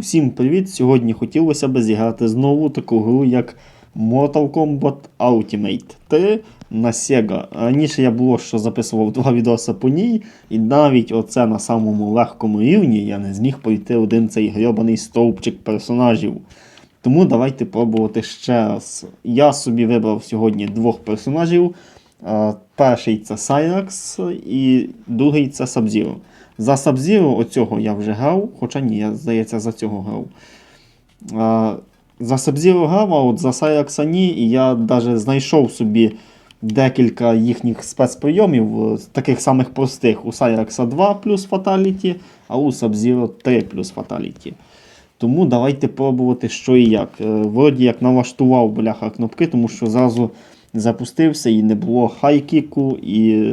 Усім привіт! Сьогодні хотілося б зіграти знову таку гру, як Mortal Kombat Ultimate 3 на Sega. Раніше я було що записував два відоси по ній, і навіть оце на самому легкому рівні я не зміг пройти один цей грьобаний стовпчик персонажів. Тому давайте пробувати ще раз. Я собі вибрав сьогодні двох персонажів. Е, Перший це Сайракс і другий це Сабзіро. За Сабзіро оцього я вже грав, хоча ні, я здається, за цього грав. А, за Сабзіро грав, а от за Сайракса ні, і я навіть знайшов собі декілька їхніх спецприйомів, е, таких самих простих. У Сайракса 2 плюс Фаталіті, а у Сабзіро 3 плюс Фаталіті. Тому давайте пробувати, що і як. Е, Вроді як налаштував бляха кнопки, тому що зразу запустився і не було хайкіку і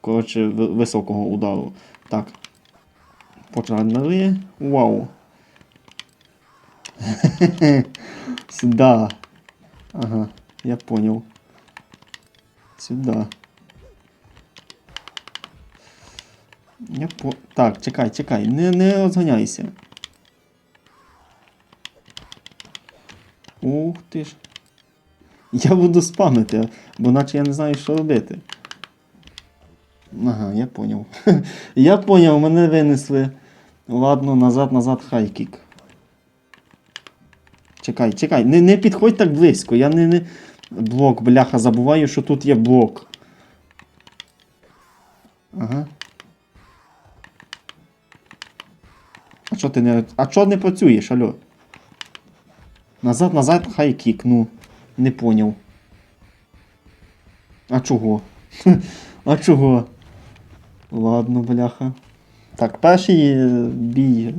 коротше, високого удару. Так. Почали. Вау. Сюда. Ага, я понял. Сюда. Я по... Так, чекай, чекай, не, не розганяйся. Ух ти ж. Я буду спамити, бо наче я не знаю, що робити. Ага, я поняв. я поняв, мене винесли. Ладно, назад, назад, хайкік. Чекай, чекай, не, не підходь так близько. Я не, не. Блок, бляха, забуваю, що тут є блок. Ага. А чого ти не. А чого не працюєш, алло? Назад, назад, хайкік, ну. Не поняв. А чого? а чого? Ладно, бляха. Так, перший бій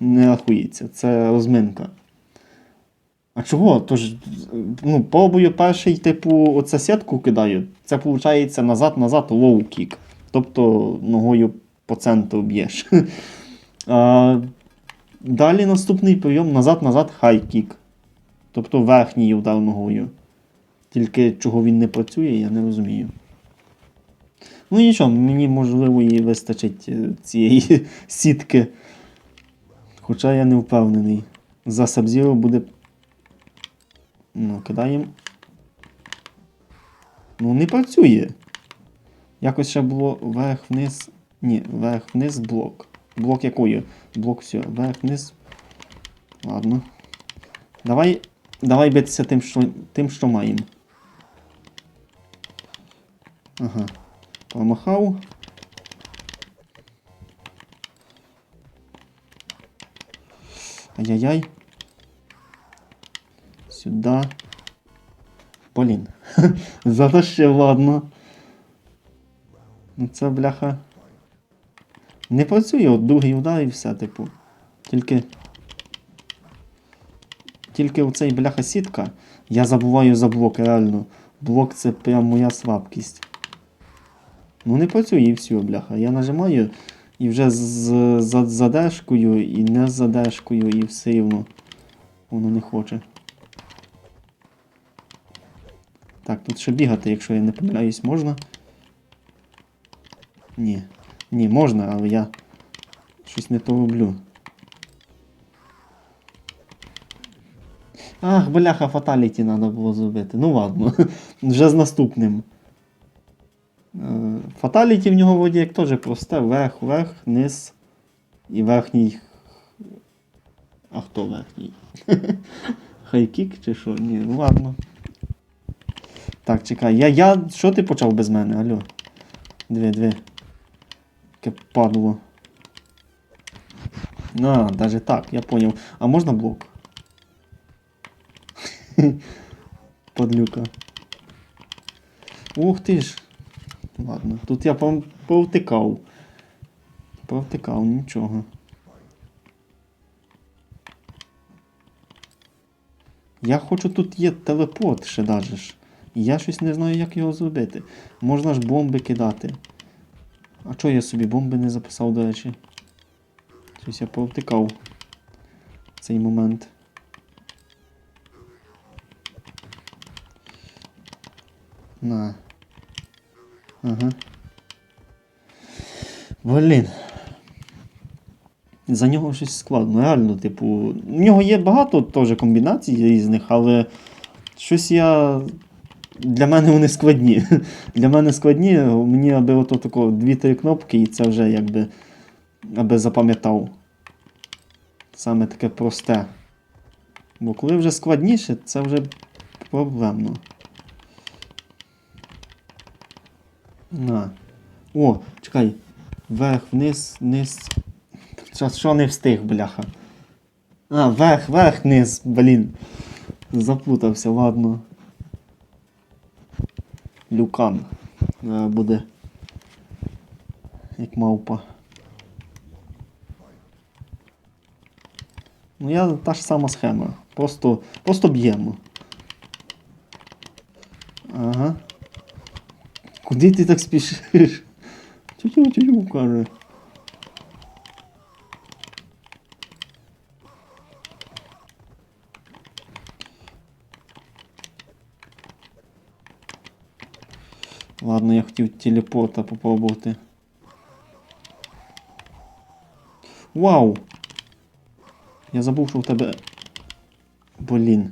не рахується, це розминка. А чого? Тож, ну, пробую перший, типу, оце сітку кидаю. Це виходить назад-назад лоу кік. Тобто ногою по центру б'єш. а, далі наступний прийом назад-назад хай кік. Тобто верхній удар ногою. Тільки чого він не працює, я не розумію. Ну нічого, мені можливо і вистачить е, цієї сітки. Хоча я не впевнений. За Сабзіро буде. Ну, кидаємо. Ну, не працює. Якось ще було вверх-вниз. Ні, вверх-вниз блок. Блок якої? Блок все. Вверх-вниз. Ладно. Давай. Давай битися тим, що, тим, що маємо. Ага. Помахав. Ай-яй-яй. Сюда. Блін. Затащив, ладно. Ну це бляха. Не працює, от другий удар і все, типу. Тільки. Тільки оцей бляха сітка. Я забуваю за блок, реально. Блок це прям моя слабкість. Ну не працює і все, бляха. Я нажимаю і вже з з- за задержкою і не з задержкою, і все рівно воно не хоче. Так, тут ще бігати, якщо я не помиляюсь, можна. Ні. Ні, можна, але я щось не то роблю. Ах, бляха, фаталіті треба було зробити. Ну ладно, вже з наступним. Фаталіті в нього вроді як теж просте. Верх, верх, низ і верхній. А хто верхній? Хайкік чи що? Ні, ну ладно. Так, чекай, я. я. Що ти почав без мене? Алло? Дві, дві. Яке падло. А, навіть так, я поняв. А можна блок? Подлюка. Ух ти ж. Ладно, тут я повтикав. Повтикав, нічого. Я хочу тут є телепорт ще даже ж. Я щось не знаю, як його зробити. Можна ж бомби кидати. А чого я собі бомби не записав, до речі? Щось я повтикав цей момент. На. Ага. Блін. За нього щось складно, реально, типу. У нього є багато теж комбінацій різних, але щось я. Для мене вони складні. Для мене складні, мені аби ото тако дві-три кнопки, і це вже якби аби запам'ятав. Саме таке просте. Бо коли вже складніше, це вже проблемно. На. О, чекай. Вверх, вниз, вниз. Що, не встиг, бляха? А, вверх, вверх, вниз, блін. Запутався, ладно. Люкан. Е, Буде. Як мавпа. Ну я та ж сама схема. Просто, просто б'ємо. Ага. Куди ти так спішиш? Тю-тю-тю, каже. Ладно, я хотів телепорта попробувати. Вау! Я забув, що в тебе. Блін.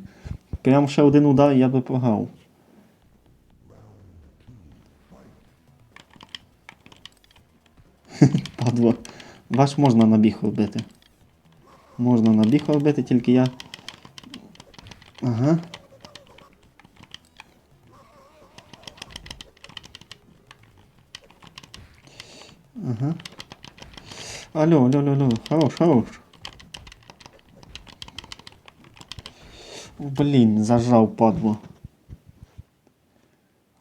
Прям ще один удар я би програв. Ваш можна набіг робити. Можна набіг робити, тільки я. Ага. Ага. Алло, алло, алло, алло. Хорош, хорош. Блін, зажав падло.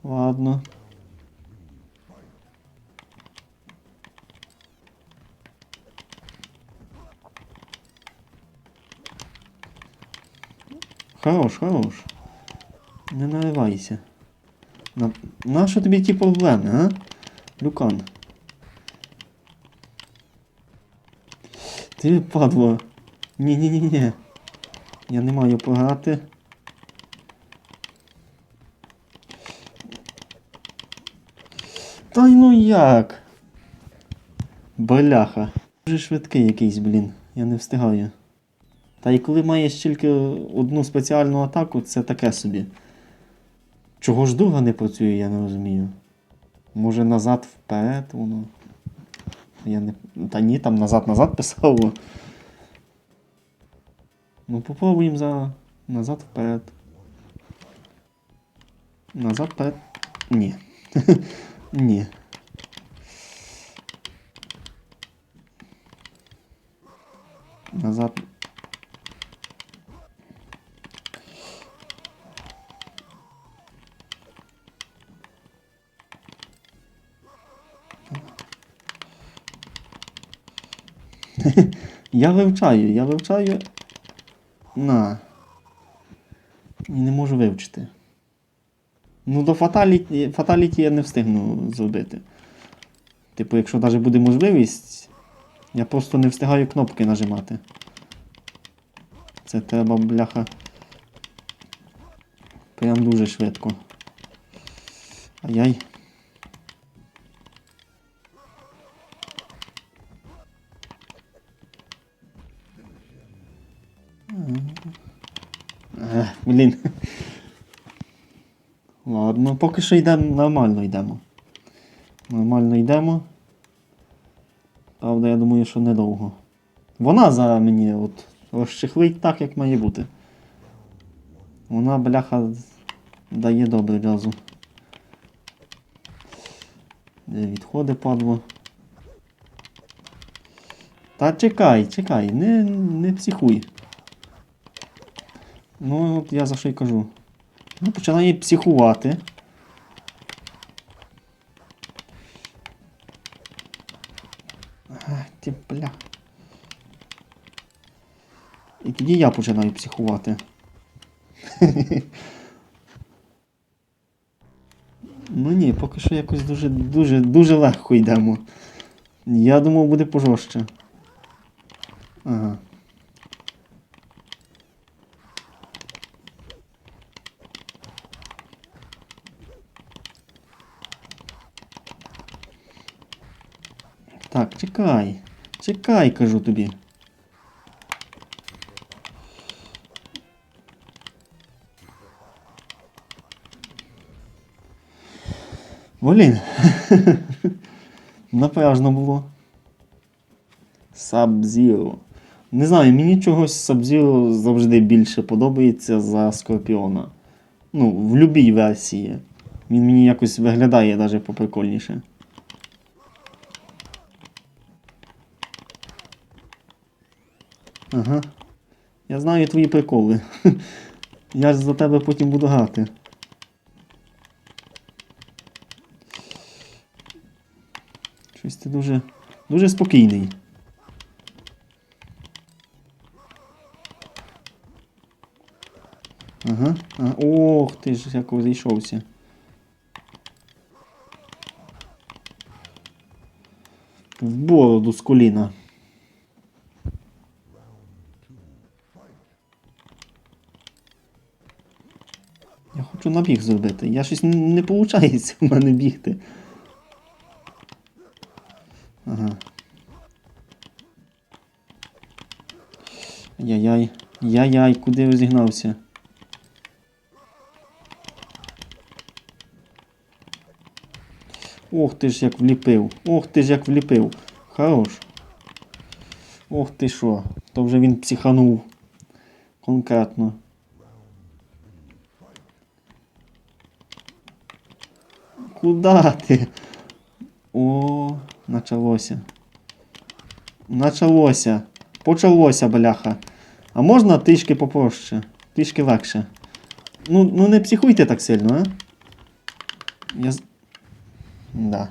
Ладно. Хорош, хорош. Не наривайся. На... Нащо тобі ті проблеми, а? Люкан. Ти падло. Ні-ні-ні-ні. Я не маю пограти. Та й ну як? Бляха. Дуже швидкий якийсь, блін. Я не встигаю. Та й коли маєш тільки одну спеціальну атаку, це таке собі. Чого ж друга не працює, я не розумію. Може назад вперед воно. Я не. Та ні, там назад-назад писало. Ну попробуємо за. Назад вперед. Назад вперед. Ні. Ні. Назад. Я вивчаю, я вивчаю. На. І не можу вивчити. Ну, до фаталіті, фаталіті я не встигну зробити. Типу, якщо навіть буде можливість, я просто не встигаю кнопки нажимати. Це треба, бляха. Прям дуже швидко. Ай-яй. Блін. Ладно, поки що йдемо, нормально йдемо. Нормально йдемо. Правда, я думаю, що недовго. Вона зараз мені от розчехлить так, як має бути. Вона, бляха, дає добре разу. Де відходи падло. Та чекай, чекай, не, не психуй. Ну, от я за що й кажу. Ну, починає психувати. Ах, ти бля. І тоді я починаю психувати. ну ні, поки що якось дуже дуже дуже легко йдемо. Я думав, буде пожорстче. Ага. чекай. Чекай, кажу тобі. Блін. Напряжно було. Сабзіро. Не знаю, мені чогось Сабзіро завжди більше подобається за Скорпіона. Ну, в будь-якій версії. Він мені якось виглядає навіть поприкольніше. Ага. Я знаю твої приколи. Я ж за тебе потім буду грати. Щось ти дуже. дуже спокійний. Ага. ага. Ох, ти ж як зійшовся. В бороду з коліна. Я хочу набіг зробити. Я щось не виходить в мене бігти. Ага. Яй-яй. Яй-яй, куди розігнався? Ох ти ж як вліпив. Ох ти ж як вліпив. Хорош. Ох ти що. То вже він психанув. Конкретно. Куда ти? О, началося. Началося. Почалося, бляха. А можна трішки попроще? Трішки легше. Ну, ну не психуйте так сильно, а? Я... Да.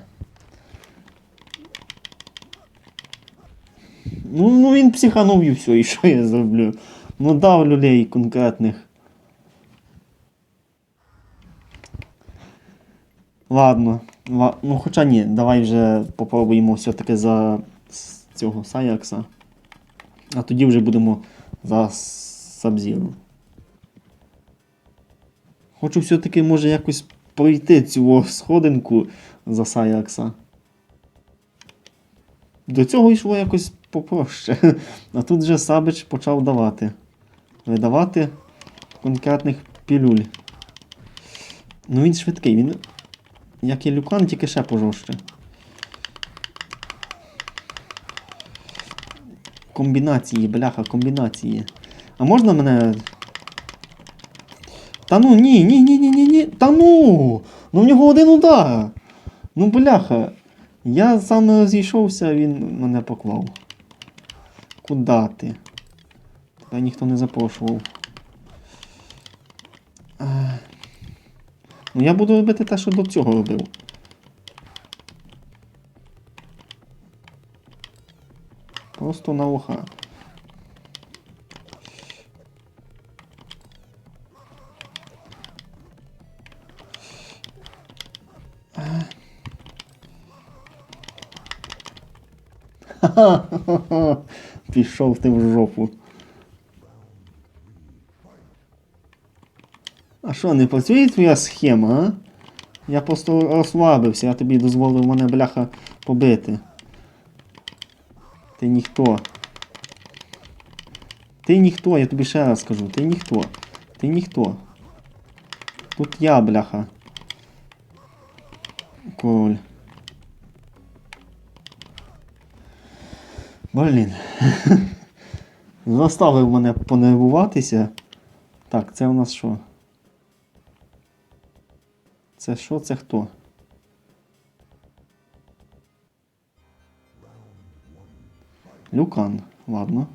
Ну, ну він психанув і все, і що я зроблю? Ну дав люлей конкретних. Ладно. Ну хоча ні, давай вже попробуємо все-таки за цього Саякса. А тоді вже будемо за Сабзіру. Хочу все-таки може якось пройти цю сходинку за Саякса. До цього йшло якось попроще. А тут вже Сабич почав давати. Видавати конкретних пілюль. Ну він швидкий, він. Як і Люкан, тільки ще пожорстче. Комбінації, бляха, комбінації. А можна мене. Та ну ні, ні, ні, ні, ні, ні. Та ну! Ну в нього один удар. Ну, бляха. Я сам не розійшовся, він мене поклав. Куда ти? Тебе ніхто не запрошував. А... Ну я буду робити те, що до цього робив. Просто на уха. Пішов ти в жопу. Що, не працює твоя схема, а? Я просто розслабився, я тобі дозволив мене бляха побити. Ти ніхто. Ти ніхто, я тобі ще раз скажу, ти ніхто. Ти ніхто. Тут я, бляха. Король. Блін. Заставив мене понервуватися. Так, це у нас що? Це що, це хто? Люкан, ладно.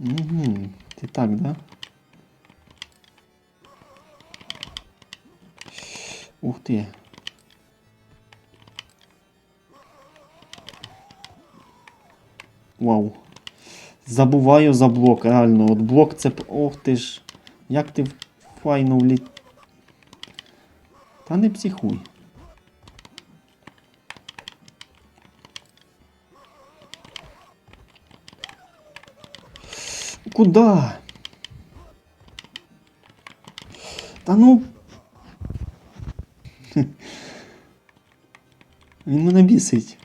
Угу, ти так, да? Ух ти. Вау. Забуваю за блок, реально. От блок це. Ох ти ж. Як ти файно вліт. Та не психуй. Куда? Та ну. Він мене бісить.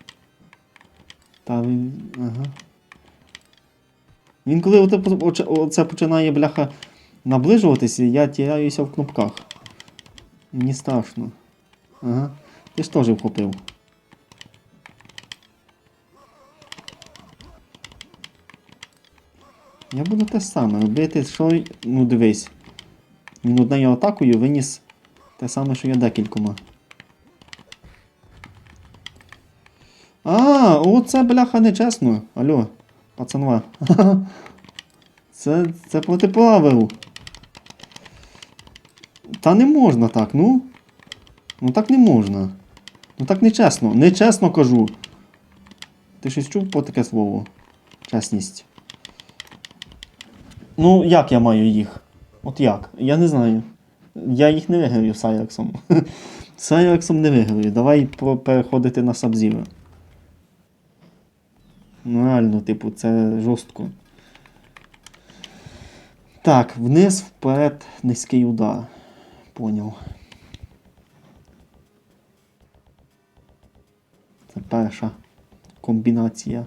Та він. Ага. Він коли оце, оце- починає бляха наближуватися, я тіряюся в кнопках. Мені страшно. Ага. Ти ж теж вхопив. Я буду те саме робити, що. Ну дивись. Він однією атакою виніс те саме, що я декількома. А, оце бляха нечесно. Алло, пацанва. Це, це проти правил. Та не можна так, ну. Ну так не можна. Ну так нечесно. Нечесно кажу. Ти щось чув про таке слово? Чесність. Ну, як я маю їх? От як? Я не знаю. Я їх не виграю з Аяксом. З Аяксом не виграю. Давай переходити на Сабзіро. Ну, реально, типу, це жорстко. Так, вниз, вперед, низький удар. Поняв. Це перша комбінація.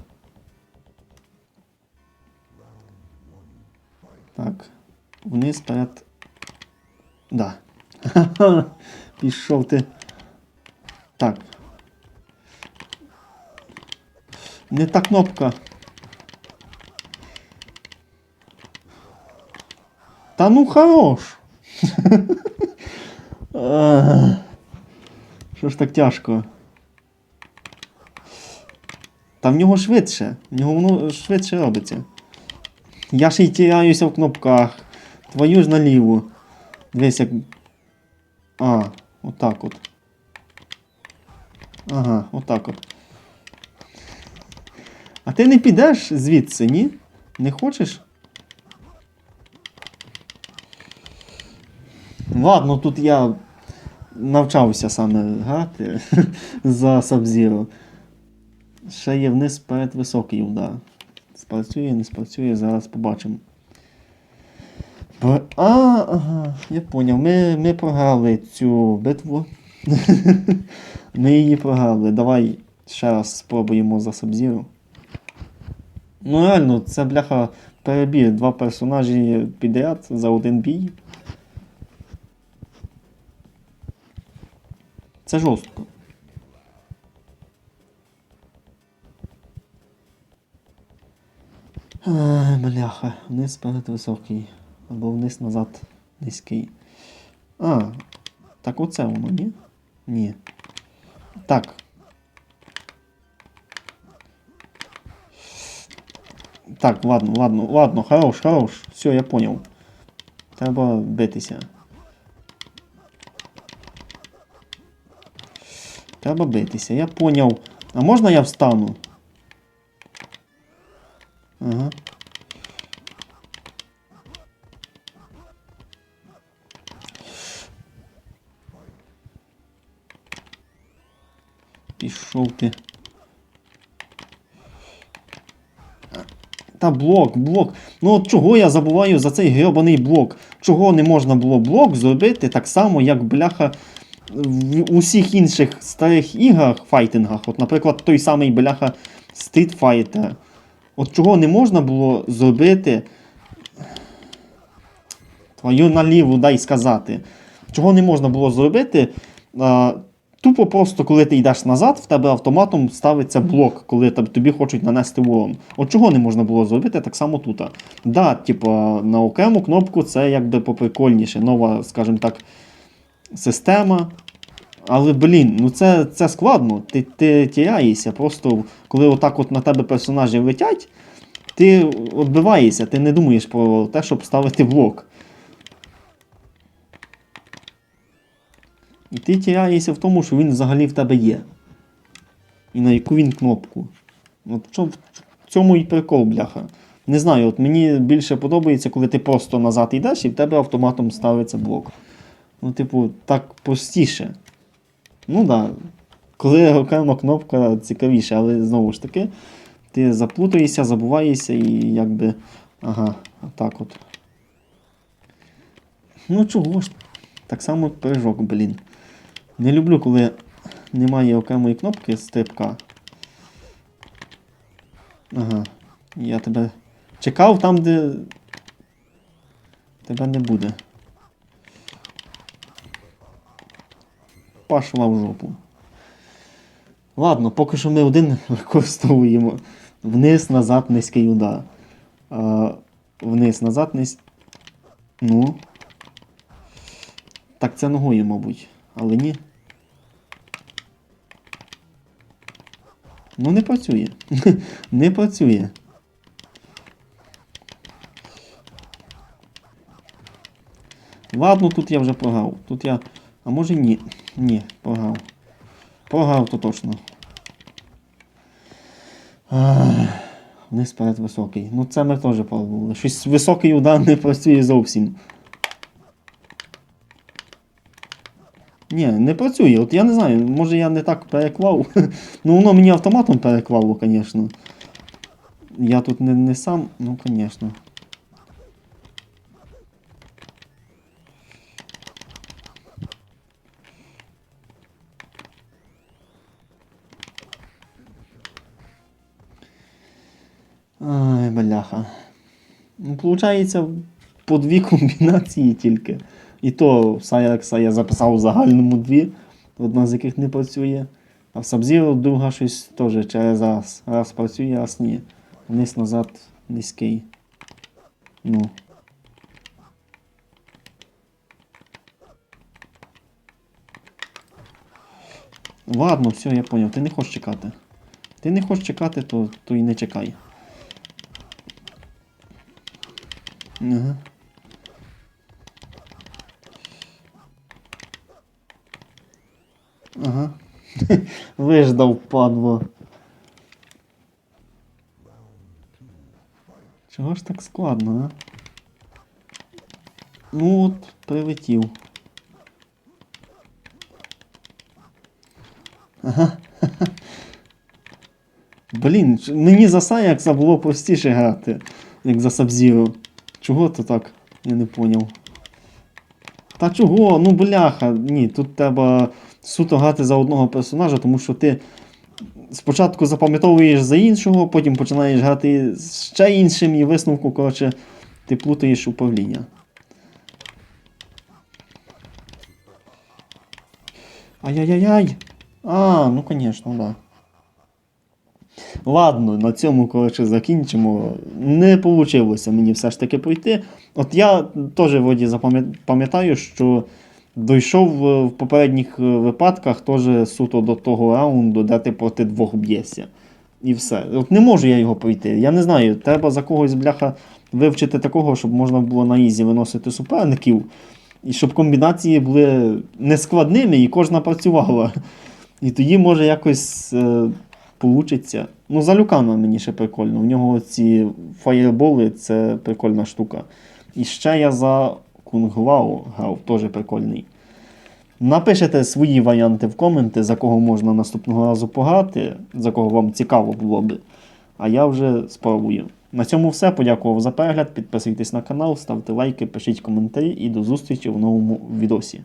Так. Вниз, вперед. Да. Пішов ти. Так. Не та кнопка. Та ну хорош. Ех. Що ж так тяжко? Та в нього швидше. В нього воно швидше робиться. Я ще й тіряюся в кнопках. Твою ж наліву. Дивись як. А, отак от. Ага, отак от. А ти не підеш звідси, ні? Не хочеш? Ладно, тут я навчався саме грати за Sub-Zero. Ще є вниз вперед високий удар. Спрацює, не спрацює, зараз побачимо. Б- А, ага, я поняв. Ми, ми програли цю битву. ми її програли. Давай ще раз спробуємо за Sub-Zero. Ну реально, це бляха перебір. Два персонажі підряд за один бій. Це жорстко. Ай, бляха, вниз вперед високий. Або вниз назад низький. А, так оце воно, ні? Ні. Так. Так, ладно, ладно, ладно, хорош, хорош. Все, я понял. Треба битися. Треба битися, я поняв. А можна я встану? Ага. Пішов ти. Та блок, блок. Ну от чого я забуваю за цей гребаний блок? Чого не можна було блок зробити так само, як бляха в усіх інших старих іграх, файтингах. От, наприклад, той самий бляха Street Fighter. От чого не можна було зробити. Твою наліву дай сказати. Чого не можна було зробити? А, тупо просто, коли ти йдеш назад, в тебе автоматом ставиться блок, коли тобі хочуть нанести урон. От чого не можна було зробити так само тут. Да, типу, на окрему кнопку це якби поприкольніше. Нова, скажімо так, система. Але, блін, ну це, це складно. Ти, ти тіряєшся. Просто коли отак от на тебе персонажі летять, ти відбиваєшся, ти не думаєш про те, щоб ставити блок. І ти тіряєшся в тому, що він взагалі в тебе є. І на яку він кнопку. От в цьому і прикол, бляха. Не знаю, от мені більше подобається, коли ти просто назад йдеш і в тебе автоматом ставиться блок. Ну, типу, так простіше. Ну так. Да. Коли окрема кнопка цікавіше, але знову ж таки, ти заплутаєшся, забуваєшся і якби. Ага, отак от. Ну чого ж? Так само пиріжок, блін. Не люблю, коли немає окремої кнопки стрибка. Ага. Я тебе чекав там, де. Тебе не буде. Пошла в жопу. Ладно, поки що ми один використовуємо вниз, назад, низький удар. А, вниз, назад, низький. Ну. Так, це ногою, мабуть. Але ні. Ну, не працює. не працює. Ладно, тут я вже програв. Тут я. А може ні. Ні, програв. Програв то точно. Вниз перед високий. Ну це ми теж пробували. Щось високий удар не працює зовсім. Ні, не працює. От я не знаю, може я не так переклав. ну воно мені автоматом переклало, звісно. Я тут не, не сам, ну звісно. Получається, по дві комбінації тільки. І то Сайрекса я записав у загальному дві, одна з яких не працює. А в Сабзіро друга щось теж через раз. Раз працює, раз ні. Вниз назад низький. Ну. Ладно, все, я поняв. Ти не хочеш чекати. Ти не хочеш чекати, то, то і не чекай. Ага. Виждав, падло. Чого ж так складно, а? Ну от, прилетів. Ага. Блін, мені за Саякса було простіше грати, як за Сабзіро. Чого то так? Я не поняв. Та чого? Ну бляха, ні, тут треба суто грати за одного персонажа, тому що ти спочатку запам'ятовуєш за іншого, потім починаєш грати ще іншим і висновку, коротше, ти плутаєш управління. Ай-яй-яй-яй! А, ну звісно, да. Ладно, на цьому, коротше, закінчимо. Не вийшло мені все ж таки пройти. От я теж запам'ят- пам'ятаю, що дійшов е, в попередніх е, випадках теж суто до того раунду, де ти проти двох б'єшся. І все. От не можу я його пройти. Я не знаю, треба за когось, бляха, вивчити такого, щоб можна було на ізі виносити суперників. І щоб комбінації були нескладними і кожна працювала. І тоді може якось е, получиться. Ну, за Люкана мені ще прикольно. У нього ці фаєрболи це прикольна штука. І ще я за Кунгвао грав, теж прикольний. Напишете свої варіанти в коменти, за кого можна наступного разу пограти, за кого вам цікаво було би. А я вже спробую. На цьому все. Подякував за перегляд. Підписуйтесь на канал, ставте лайки, пишіть коментарі і до зустрічі в новому відосі.